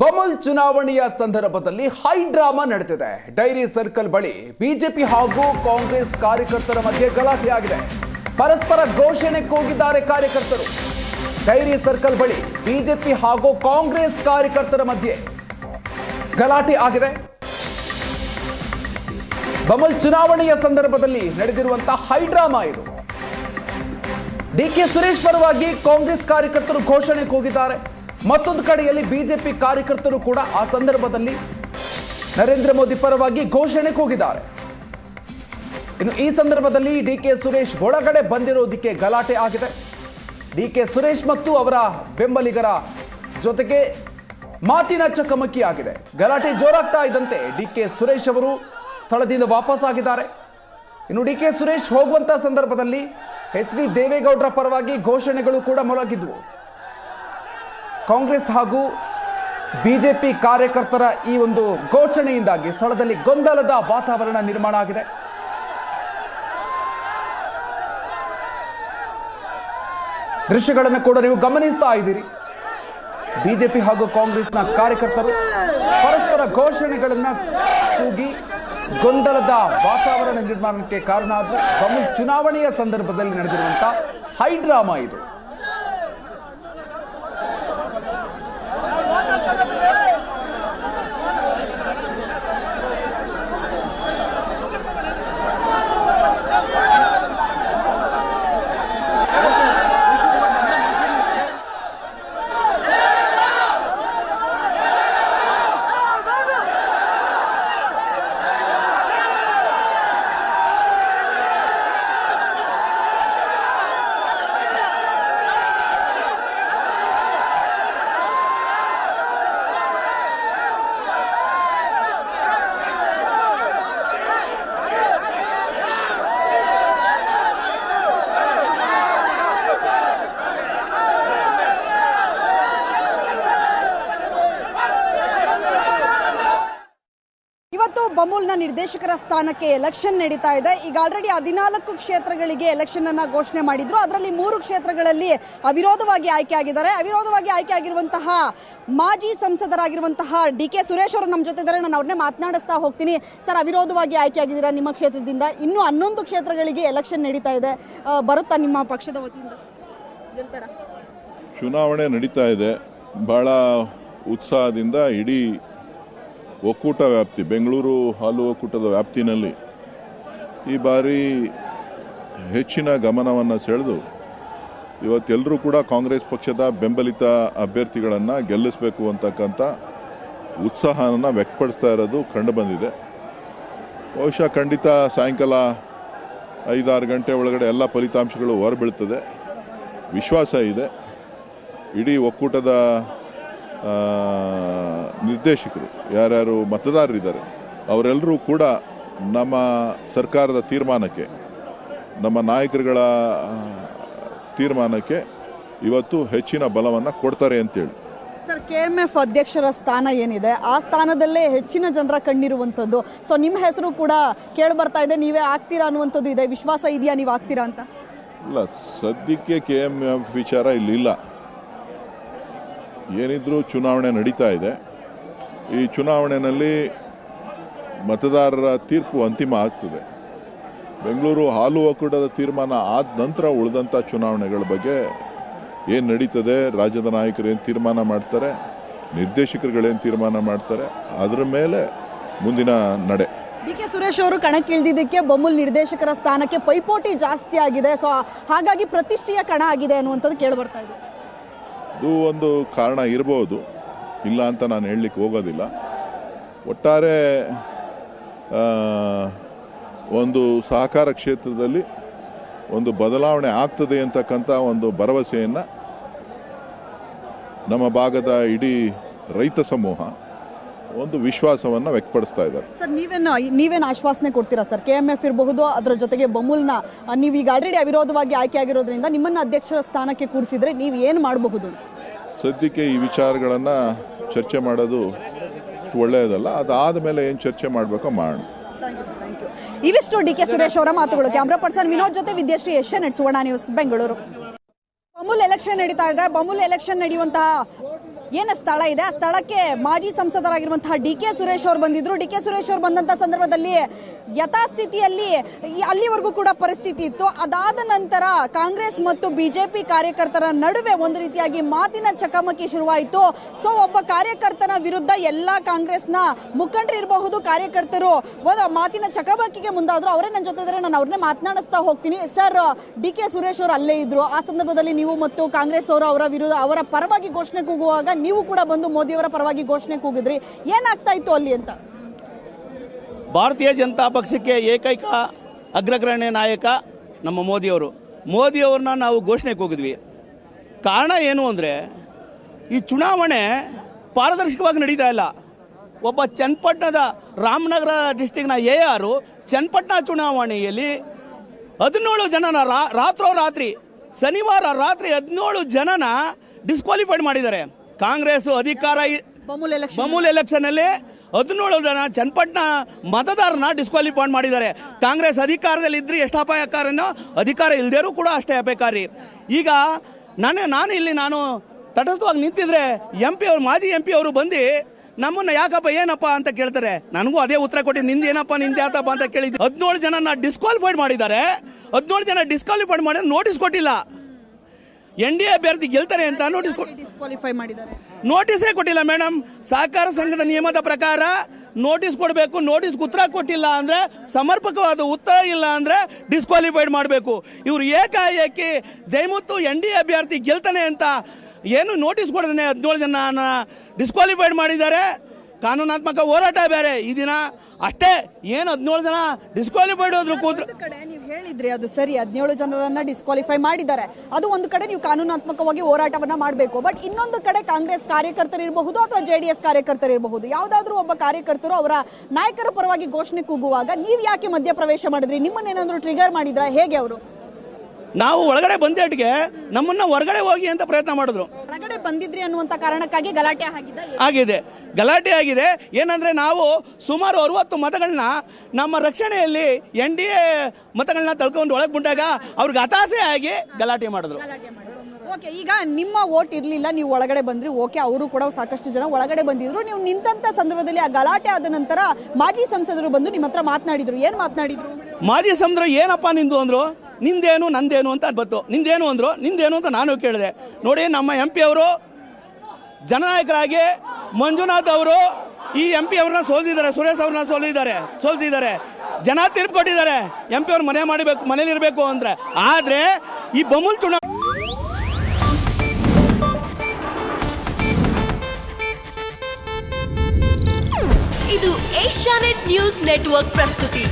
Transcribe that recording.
ಬಮುಲ್ ಚುನಾವಣೆಯ ಸಂದರ್ಭದಲ್ಲಿ high drama ನಡೆದಿದೆ ಡೈರಿ ಸರ್ಕಲ್ ಬಳಿ ಬಿಜೆಪಿ ಹಾಗೂ ಕಾಂಗ್ರೆಸ್ ಕಾರ್ಯಕರ್ತರ ಮಧ್ಯೆ ಗಲಾಟೆ ಆಗಿದೆ ಪರಸ್ಪರ ಘೋಷಣೆ ಕೂಗಿದ್ದಾರೆ ಕಾರ್ಯಕರ್ತರು. ಡೈರಿ ಸರ್ಕಲ್ ಬಳಿ ಬಿಜೆಪಿ ಹಾಗೂ ಕಾಂಗ್ರೆಸ್ ಕಾರ್ಯಕರ್ತರ ಮಧ್ಯೆ ಗಲಾಟೆ ಆಗಿದೆ. ಬಮಲ್ ಚುನಾವಣೆಯ ಸಂದರ್ಭದಲ್ಲಿ ನಡೆದಿರುವಂತಹ ಹೈ ಡ್ರಾಮಾ ಇದು. ಡಿಕೆ ಸುರೇಶ್ ಪರವಾಗಿ ಕಾಂಗ್ರೆಸ್ ಕಾರ್ಯಕರ್ತರು ಘೋಷಣೆ ಕೂಗಿದ್ದಾರೆ ಮತ್ತೊಂದು ಕಡೆಯಲ್ಲಿ ಬಿಜೆಪಿ ಕಾರ್ಯಕರ್ತರು ಕೂಡ ಆ ಸಂದರ್ಭದಲ್ಲಿ ನರೇಂದ್ರ ಮೋದಿ ಪರವಾಗಿ ಘೋಷಣೆ ಕೂಗಿದ್ದಾರೆ. ಇನ್ನು ಈ ಸಂದರ್ಭದಲ್ಲಿ ಡಿ ಕೆ ಸುರೇಶ್ ಒಳಗಡೆ ಬಂದಿರೋದಕ್ಕೆ ಗಲಾಟೆ ಆಗಿದೆ. ಡಿ ಕೆ ಸುರೇಶ್ ಮತ್ತು ಅವರ ಬೆಂಬಲಿಗರ ಜೊತೆಗೆ ಮಾತಿನ ಚಕಮಕಿ ಆಗಿದೆ. ಗಲಾಟೆ ಜೋರಾಗ್ತಾ ಇದ್ದಂತೆ ಡಿ ಕೆ ಸುರೇಶ್ ಅವರು ಸ್ಥಳದಿಂದ ವಾಪಸ್ ಆಗಿದ್ದಾರೆ. ಇನ್ನು ಡಿ ಕೆ ಸುರೇಶ್ ಹೋಗುವಂತ ಸಂದರ್ಭದಲ್ಲಿ ಎಚ್ ಡಿ ದೇವೇಗೌಡರ ಪರವಾಗಿ ಘೋಷಣೆಗಳು ಕೂಡ ಮೊಳಗಿದ್ವು. ಕಾಂಗ್ರೆಸ್ ಹಾಗೂ ಬಿಜೆಪಿ ಕಾರ್ಯಕರ್ತರ ಈ ಒಂದು ಘೋಷಣೆಯಿಂದಾಗಿ ಸ್ಥಳದಲ್ಲಿ ಗೊಂದಲದ ವಾತಾವರಣ ನಿರ್ಮಾಣ ಆಗಿದೆ. ದೃಶ್ಯಗಳನ್ನು ಕೂಡ ನೀವು ಗಮನಿಸ್ತಾ ಇದ್ದೀರಿ. ಬಿಜೆಪಿ ಹಾಗೂ ಕಾಂಗ್ರೆಸ್ನ ಕಾರ್ಯಕರ್ತರು ಪರಸ್ಪರ ಘೋಷಣೆಗಳನ್ನು ಕೂಗಿ ಗೊಂದಲದ ವಾತಾವರಣ ನಿರ್ಮಾಣಕ್ಕೆ ಕಾರಣ ಅದು ಚುನಾವಣೆಯ ಸಂದರ್ಭದಲ್ಲಿ ನಡೆದಿರುವಂತಹ ಹೈ ಡ್ರಾಮಾ ಇದು ಇವತ್ತು ಬಮೂಲ್ನ ನಿರ್ದೇಶಕರ ಸ್ಥಾನಕ್ಕೆ ಎಲೆಕ್ಷನ್ ನಡೀತಾ ಇದೆ. ಈಗ ಆಲ್ರೆಡಿ ಹದಿನಾಲ್ಕು ಕ್ಷೇತ್ರಗಳಿಗೆ ಎಲೆಕ್ಷನ್ ಅನ್ನ ಘೋಷಣೆ ಮಾಡಿದ್ರು. ಅದರಲ್ಲಿ ಮೂರು ಕ್ಷೇತ್ರಗಳಲ್ಲಿ ಅವಿರೋಧವಾಗಿ ಆಯ್ಕೆ ಆಗಿದ್ದಾರೆ. ಅವಿರೋಧವಾಗಿ ಆಯ್ಕೆ ಆಗಿರುವಂತಹ ಮಾಜಿ ಸಂಸದರಾಗಿರುವಂತಹ ಡಿ ಕೆ ಸುರೇಶ್ ಅವರು ನಮ್ಮ ಜೊತೆ ಇದ್ದಾರೆ. ನಾನು ಅವ್ರನ್ನೇ ಮಾತನಾಡಿಸ್ತಾ ಹೋಗ್ತೀನಿ. ಸರ್, ಅವಿರೋಧವಾಗಿ ಆಯ್ಕೆ ಆಗಿದ್ದೀರಾ ನಿಮ್ಮ ಕ್ಷೇತ್ರದಿಂದ? ಇನ್ನೂ ಹನ್ನೊಂದು ಕ್ಷೇತ್ರಗಳಿಗೆ ಎಲೆಕ್ಷನ್ ನಡೀತಾ ಇದೆ. ಬರುತ್ತಾ ನಿಮ್ಮ ಪಕ್ಷದ ವತಿಯಿಂದ? ಚುನಾವಣೆ ನಡೀತಾ ಇದೆ. ಭಾಳ ಉತ್ಸಾಹದಿಂದ ಇಡೀ ಒಕ್ಕೂಟ ವ್ಯಾಪ್ತಿ, ಬೆಂಗಳೂರು ಹಾಲು ಒಕ್ಕೂಟದ ವ್ಯಾಪ್ತಿನಲ್ಲಿ ಈ ಬಾರಿ ಹೆಚ್ಚಿನ ಗಮನವನ್ನು ಸೆಳೆದು ಇವತ್ತೆಲ್ಲರೂ ಕೂಡ ಕಾಂಗ್ರೆಸ್ ಪಕ್ಷದ ಬೆಂಬಲಿತ ಅಭ್ಯರ್ಥಿಗಳನ್ನು ಗೆಲ್ಲಿಸಬೇಕು ಅಂತಕ್ಕಂಥ ಉತ್ಸಾಹನ ವ್ಯಕ್ತಪಡಿಸ್ತಾ ಇರೋದು ಕಂಡು ಬಂದಿದೆ. ಬಹುಶಃ ಖಂಡಿತ ಸಾಯಂಕಾಲ ಐದಾರು ಗಂಟೆ ಒಳಗಡೆ ಎಲ್ಲ ಫಲಿತಾಂಶಗಳು ಹೊರಬೀಳ್ತದೆ. ವಿಶ್ವಾಸ ಇದೆ. ಇಡೀ ಒಕ್ಕೂಟದ ನಿರ್ದೇಶಕರು ಯಾರ್ಯಾರು ಮತದಾರರಿದ್ದಾರೆ ಅವರೆಲ್ಲರೂ ಕೂಡ ನಮ್ಮ ಸರ್ಕಾರದ ತೀರ್ಮಾನಕ್ಕೆ ನಮ್ಮ ನಾಯಕರುಗಳ ತೀರ್ಮಾನಕ್ಕೆ ಇವತ್ತು ಹೆಚ್ಚಿನ ಬಲವನ್ನು ಕೊಡ್ತಾರೆ ಅಂತೇಳಿ. ಸರ್ ಕೆ ಎಂ ಎಫ್ ಅಧ್ಯಕ್ಷರ ಸ್ಥಾನ ಏನಿದೆ? ಆ ಸ್ಥಾನದಲ್ಲೇ ಹೆಚ್ಚಿನ ಜನರ ಕಣ್ಣಿರುವಂಥದ್ದು. ಸೊ ನಿಮ್ಮ ಹೆಸರು ಕೂಡ ಕೇಳಿ ಬರ್ತಾ ಇದೆ. ನೀವೇ ಆಗ್ತೀರಾ ಅನ್ನುವಂಥದ್ದು ಇದೆ. ವಿಶ್ವಾಸ ಇದೆಯಾ? ನೀವು ಆಗ್ತೀರಾ ಅಂತ? ಇಲ್ಲ ಸದ್ಯಕ್ಕೆ ಕೆ ಎಂ ಎಫ್ ವಿಚಾರ ಇಲ್ಲಿ ಇಲ್ಲ. ಏನಿದ್ರೂ ಚುನಾವಣೆ ನಡೀತಾ ಇದೆ. ಈ ಚುನಾವಣೆಯಲ್ಲಿ ಮತದಾರರ ತೀರ್ಪು ಅಂತಿಮ ಆಗ್ತದೆ. ಬೆಂಗಳೂರು ಹಾಲು ಒಕ್ಕೂಟದ ತೀರ್ಮಾನ ಆದ ನಂತರ ಉಳಿದಂಥ ಚುನಾವಣೆಗಳ ಬಗ್ಗೆ ಏನು ನಡೀತದೆ, ರಾಜ್ಯದ ನಾಯಕರು ಏನು ತೀರ್ಮಾನ ಮಾಡ್ತಾರೆ ನಿರ್ದೇಶಕರುಗಳೇನು ತೀರ್ಮಾನ ಮಾಡ್ತಾರೆ, ಅದರ ಮೇಲೆ ಮುಂದಿನ ನಡೆ. ಡಿ ಕೆ ಸುರೇಶ್ ಅವರು ಕಣಕ್ಕಿಳಿದಿದ್ದಕ್ಕೆ ಬೊಮ್ಮಲ್ ನಿರ್ದೇಶಕರ ಸ್ಥಾನಕ್ಕೆ ಪೈಪೋಟಿ ಜಾಸ್ತಿ ಆಗಿದೆ. ಸೊ, ಹಾಗಾಗಿ ಪ್ರತಿಷ್ಠೆಯ ಕಣ ಆಗಿದೆ ಅನ್ನುವಂಥದ್ದು ಕೇಳಿ ಬರ್ತಾ ಇದೆ. ಇದು ಒಂದು ಕಾರಣ ಇರ್ಬೋದು. ಇಲ್ಲ ಅಂತ ನಾನು ಹೇಳಲಿಕ್ಕೆ ಹೋಗೋದಿಲ್ಲ. ಒಟ್ಟಾರೆ ಒಂದು ಸಹಕಾರ ಕ್ಷೇತ್ರದಲ್ಲಿ ಒಂದು ಬದಲಾವಣೆ ಆಗ್ತದೆ ಅಂತಕ್ಕಂಥ ಒಂದು ಭರವಸೆಯನ್ನು ನಮ್ಮ ಭಾಗದ ಇಡೀ ರೈತ ಸಮೂಹ ಒಂದು ವಿಶ್ವಾಸವನ್ನು ವ್ಯಕ್ತಪಡಿಸ್ತಾ ಇದ್ದಾರೆ. ಸರ್ ನೀವೇನು ನೀವೇನು ಆಶ್ವಾಸನೆ ಕೊಡ್ತೀರಾ ಸರ್? ಕೆ ಎಂ ಎಫ್ ಇರಬಹುದು ಅದರ ಜೊತೆಗೆ ಬಮೂಲ್ನ ಆ, ನೀವು ಈಗ ಆಲ್ರೆಡಿ ಅವಿರೋಧವಾಗಿ ಆಯ್ಕೆ ಆಗಿರೋದ್ರಿಂದ ನಿಮ್ಮನ್ನು ಅಧ್ಯಕ್ಷರ ಸ್ಥಾನಕ್ಕೆ ಕೂರಿಸಿದರೆ ನೀವು ಏನು ಮಾಡಬಹುದು? ಸದ್ಯಕ್ಕೆ ಈ ವಿಚಾರಗಳನ್ನು ಚರ್ಚೆ ಮಾಡೋದು ಒಳ್ಳೆಯದಲ್ಲ. ಅದಾದ ಮೇಲೆ ಏನು ಚರ್ಚೆ ಮಾಡಬೇಕೋ ಮಾಡೋಣ. ಇವಿಷ್ಟು ಡಿ ಕೆ ಸುರೇಶ್ ಅವರ ಮಾತುಗಳು. ಕ್ಯಾಮ್ರಾ ಪರ್ಸನ್ ವಿನೋದ್ ಜೊತೆ ವಿದ್ಯಾಶ್ರೀ ಯಶ ಸುವರ್ಣ ನ್ಯೂಸ್ ಬೆಂಗಳೂರು ಬಮುಲ್ ಎಲೆಕ್ಷನ್ ನಡೀತಾ ಇದೆ. ಬಮುಲ್ ಎಲೆಕ್ಷನ್ ನಡೆಯುವಂತಹ ಏನು ಸ್ಥಳ ಇದೆ? ಆ ಸ್ಥಳಕ್ಕೆ ಮಾಜಿ ಸಂಸದರಾಗಿರುವಂತಹ ಡಿ ಕೆ ಸುರೇಶ್ ಅವರು ಬಂದಿದ್ರು. ಡಿ ಕೆ ಸುರೇಶ್ ಅವರು ಬಂದಂತ ಸಂದರ್ಭದಲ್ಲಿ ಯಥಾಸ್ಥಿತಿಯಲ್ಲಿ ಅಲ್ಲಿವರೆಗೂ ಕೂಡ ಪರಿಸ್ಥಿತಿ ಇತ್ತು. ಅದಾದ ನಂತರ ಕಾಂಗ್ರೆಸ್ ಮತ್ತು ಬಿಜೆಪಿ ಕಾರ್ಯಕರ್ತರ ನಡುವೆ ಒಂದು ರೀತಿಯಾಗಿ ಮಾತಿನ ಚಕಮಕಿ ಶುರುವಾಯಿತು. ಸೊ ಒಬ್ಬ ಕಾರ್ಯಕರ್ತನ ವಿರುದ್ಧ ಎಲ್ಲಾ ಕಾಂಗ್ರೆಸ್ನ ಮುಖಂಡರು ಇರಬಹುದು, ಕಾರ್ಯಕರ್ತರು ಒಂದು ಮಾತಿನ ಚಕಮಕಿಗೆ ಮುಂದಾದ್ರು. ಅವರೇ ನನ್ನ ಜೊತೆ ನಾನು ಅವ್ರನ್ನೇ ಮಾತನಾಡಿಸ್ತಾ ಹೋಗ್ತೀನಿ. ಸರ್ ಡಿ ಕೆ ಸುರೇಶ್ ಅವರು ಅಲ್ಲೇ ಇದ್ರು. ಆ ಸಂದರ್ಭದಲ್ಲಿ ನೀವು ಮತ್ತು ಕಾಂಗ್ರೆಸ್ ಅವರು ಅವರ ವಿರುದ್ಧ, ಅವರ ಪರವಾಗಿ ಘೋಷಣೆ ಕೂಗುವಾಗ ನೀವು ಕೂಡ ಬಂದು ಮೋದಿಯವರ ಪರವಾಗಿ ಘೋಷಣೆ ಕೂಗಿದ್ರಿ. ಏನಾಗ್ತಾ ಇತ್ತು ಅಲ್ಲಿ ಅಂತ? ಭಾರತೀಯ ಜನತಾ ಪಕ್ಷಕ್ಕೆ ಏಕೈಕ ಅಗ್ರಗಣ್ಯ ನಾಯಕ ನಮ್ಮ ಮೋದಿಯವರು. ಮೋದಿಯವ್ರನ್ನ ನಾವು ಘೋಷಣೆ ಕೂಗಿದ್ವಿ. ಕಾರಣ ಏನು ಅಂದರೆ, ಈ ಚುನಾವಣೆ ಪಾರದರ್ಶಕವಾಗಿ ನಡೀತಾ ಇಲ್ಲ. ಒಬ್ಬ ಚನ್ನಪಟ್ಟಣದ ರಾಮನಗರ ಡಿಸ್ಟಿಕ್ನ ಎ ಆರು ಚನ್ನಪಟ್ಟಣ ಚುನಾವಣೆಯಲ್ಲಿ ಹದಿನೇಳು ಜನನ ರಾ- ರಾತ್ರೋರಾತ್ರಿ ಶನಿವಾರ ರಾತ್ರಿ ಹದಿನೇಳು ಜನನ ಡಿಸ್ಕ್ವಾಲಿಫೈಡ್ ಮಾಡಿದ್ದಾರೆ. ಕಾಂಗ್ರೆಸ್ ಅಧಿಕಾರ ಬಮೂಲ್ ಎಲೆಕ್ಷನ್ ಅಲ್ಲಿ. ಹದಿನೇಳು ಜನ ಚನ್ನಪಟ್ಟಣ ಮತದಾರನ ಡಿಸ್ಕ್ವಾಲಿಫೈ ಮಾಡಿದ್ದಾರೆ. ಕಾಂಗ್ರೆಸ್ ಅಧಿಕಾರದಲ್ಲಿ ಇದ್ರೆ ಎಷ್ಟು ಅಪಾಯಕಾರನೋ ಅಧಿಕಾರ ಇಲ್ದೇರೂ ಕೂಡ ಅಷ್ಟೇ ಅಪಾಯಕಾರಿ. ಈಗ ನಾನು ನಾನು ಇಲ್ಲಿ ನಾನು ತಟಸ್ಥವಾಗಿ ನಿಂತಿದ್ರೆ ಎಂ ಪಿ ಅವರು ಮಾಜಿ ಎಂ ಪಿ ಅವರು ಬಂದು ನಮ್ಮನ್ನ ಯಾಕಪ್ಪ ಏನಪ್ಪ ಅಂತ ಕೇಳ್ತಾರೆ. ನನಗೂ ಅದೇ ಉತ್ತರ ಕೊಟ್ಟಿ ನಿಂದ ಏನಪ್ಪ ನಿಂದ ಯಾತಪ್ಪ ಅಂತ ಕೇಳಿದ್ದೆ. ಹದಿನೇಳು ಜನ ಡಿಸ್ಕ್ವಾಲಿಫೈಡ್ ಮಾಡಿದ್ದಾರೆ. ಹದಿನೇಳು ಜನ ಡಿಸ್ಕ್ವಾಲಿಫೈಡ್ ಮಾಡಿ ನೋಟಿಸ್ ಕೊಟ್ಟಿಲ್ಲ. ಎನ್ ಡಿ ಎ ಅಭ್ಯರ್ಥಿ ಗೆಲ್ತಾರೆ ಅಂತ ನೋಟಿಸ್ ಡಿಸ್ಕ್ವಾಲಿಫೈ ಮಾಡಿದ್ದಾರೆ. ನೋಟಿಸೇ ಕೊಟ್ಟಿಲ್ಲ ಮೇಡಮ್ ಸಹಕಾರ ಸಂಘದ ನಿಯಮದ ಪ್ರಕಾರ ನೋಟಿಸ್ ಕೊಡಬೇಕು ನೋಟಿಸ್ ಉತ್ತರ ಕೊಟ್ಟಿಲ್ಲ ಅಂದ್ರೆ ಸಮರ್ಪಕವಾದ ಉತ್ತರ ಇಲ್ಲ ಅಂದ್ರೆ ಡಿಸ್ಕ್ವಾಲಿಫೈಡ್ ಮಾಡಬೇಕು. ಇವರು ಏಕಾಏಕಿ ಜೈಮುತ್ತು ಎನ್ ಡಿ ಅಭ್ಯರ್ಥಿ ಗೆಲ್ತಾನೆ ಅಂತ ಏನು ನೋಟಿಸ್ ಕೊಡದೇ ಹದಿನೇಳು ಜನ ಡಿಸ್ಕ್ವಾಲಿಫೈಡ್ ಮಾಡಿದ್ದಾರೆ. ಕಾನೂನಾತ್ಮಕ ಹೋರಾಟ ಬೇರೆ. ಈ ದಿನ ಅಷ್ಟೇ ಏನು ಹದಿನೇಳು ಜನ ಡಿಸ್ಕ್ವಾಲಿಫೈಡ್ ಹೋದ್ರು ಕೂತ್ರು. ಒಂದು ಕಡೆ ನೀವು ಹೇಳಿದ್ರಿ ಅದು ಸರಿ ಹದಿನೇಳು ಜನರನ್ನ ಡಿಸ್ಕ್ವಾಲಿಫೈ ಮಾಡಿದ್ದಾರೆ. ಅದು ಒಂದು ಕಡೆ ನೀವು ಕಾನೂನಾತ್ಮಕವಾಗಿ ಹೋರಾಟವನ್ನ ಮಾಡಬೇಕು. ಬಟ್ ಇನ್ನೊಂದು ಕಡೆ ಕಾಂಗ್ರೆಸ್ ಕಾರ್ಯಕರ್ತರಿರಬಹುದು ಅಥವಾ ಜೆ ಡಿ ಎಸ್ ಕಾರ್ಯಕರ್ತರಿರಬಹುದು ಇರಬಹುದು. ಯಾವ್ದಾದ್ರು ಒಬ್ಬ ಕಾರ್ಯಕರ್ತರು ಅವರ ನಾಯಕರ ಪರವಾಗಿ ಘೋಷಣೆ ಕೂಗುವಾಗ ನೀವು ಯಾಕೆ ಮಧ್ಯಪ್ರವೇಶ ಮಾಡಿದ್ರಿ? ನಿಮ್ಮನ್ನೇನಾದ್ರೂ ಟ್ರಿಗರ್ ಮಾಡಿದ್ರ? ಹೇಗೆ ಅವರು? ನಾವು ಒಳಗಡೆ ಬಂದೇಟ್ಗೆ ನಮ್ಮನ್ನ ಹೊರಗಡೆ ಹೋಗಿ ಅಂತ ಪ್ರಯತ್ನ ಮಾಡಿದ್ರು. ಹೊರಗಡೆ ಬಂದಿದ್ರಿ ಅನ್ನುವಂತ ಕಾರಣಕ್ಕಾಗಿ ಗಲಾಟೆ ಆಗಿದೆ? ಗಲಾಟೆ ಆಗಿದೆ. ಏನಂದ್ರೆ ನಾವು ಸುಮಾರು ಅರವತ್ತು ಮತಗಳನ್ನ ನಮ್ಮ ರಕ್ಷಣೆಯಲ್ಲಿ ಎನ್ ಡಿ ಎ ಮತಗಳನ್ನ ತಳ್ಕೊಂಡು ಒಳಗೆ ಬಂದಾಗ ಅವ್ರಿಗೆ ಹತಾಸೆ ಆಗಿ ಗಲಾಟೆ ಮಾಡಿದ್ರು. ಓಕೆ ಈಗ ನಿಮ್ಮ ಓಟ್ ಇರ್ಲಿಲ್ಲ ನೀವು ಒಳಗಡೆ ಬಂದ್ರಿ. ಓಕೆ ಅವರು ಕೂಡ ಸಾಕಷ್ಟು ಜನ ಒಳಗಡೆ ಬಂದಿದ್ರು. ನೀವು ನಿಂತಂತ ಸಂದರ್ಭದಲ್ಲಿ ಆ ಗಲಾಟೆ ಆದ ನಂತರ ಮಾಜಿ ಸಂಸದರು ಬಂದು ನಿಮ್ಮ ಹತ್ರ ಮಾತನಾಡಿದ್ರು. ಏನ್ ಮಾತನಾಡಿದ್ರು? ಮಾಜಿ ಸಂಸದರು ಏನಪ್ಪ ನಿಂದು ಅಂದ್ರು? ನಿಂದೇನು, ನಂದೇನು ಅಂತ ಬಂತು ನಿಂದೇನು ಅಂದರು, ನಿಂದೇನು ಅಂತ ನಾನು ಕೇಳಿದೆ. ನೋಡಿ, ನಮ್ಮ ಎಂ ಪಿ ಅವರು ಜನನಾಯಕರಾಗಿ ಮಂಜುನಾಥ್ ಅವರು ಈ ಎಂ ಪಿ ಅವ್ರನ್ನ ಸೋಲಿಸಿದ್ದಾರೆ, ಸುರೇಶ್ ಅವ್ರನ್ನ ಸೋಲಿದ್ದಾರೆ ಸೋಲಿಸಿದ್ದಾರೆ. ಜನ ತೀರ್ಪು ಕೊಟ್ಟಿದ್ದಾರೆ. ಎಂ ಪಿ ಅವ್ರು ಮನೆ ಮಾಡಬೇಕು ಮನೇಲಿರಬೇಕು ಆದರೆ ಆದ್ರೆ ಈ ಬಮೂಲ್ ಚುನಾವಣೆ ಇದು ಏಷ್ಯಾನೆಟ್ ನ್ಯೂಸ್ ನೆಟ್ವರ್ಕ್ ಪ್ರಸ್ತುತಿ.